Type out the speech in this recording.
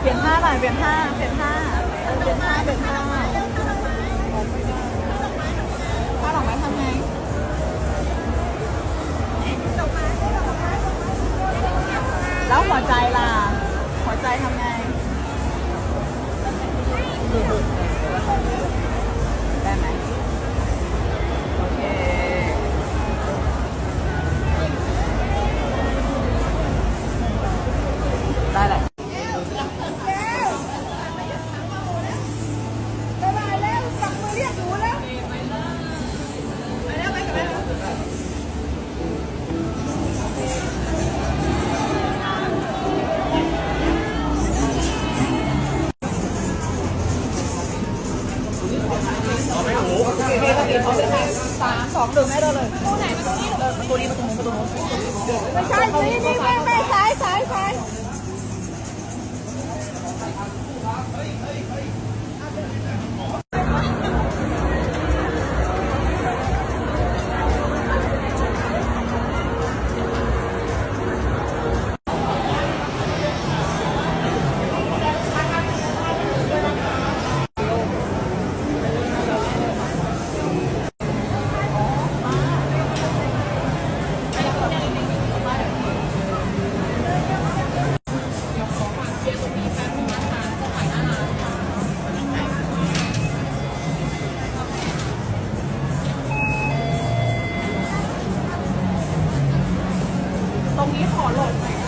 เปลี่ยนผ้าหน่อยเปลี่ยนผ้าเปลี่ยนผ้าเปลี่ยนผ้าเปลี่ยนผ้าผ้าดอกไม้ทำไงแล้วหัวใจล่ะ หัวใจทำไง สามสองหนึ่งแม่เดินเลยตัวไหนมาตรงนี้ตัวนี้มาตรงนู้นประตูนู้นไม่ใช่นี่นี่ไม่ไม่สายสายสาย ตร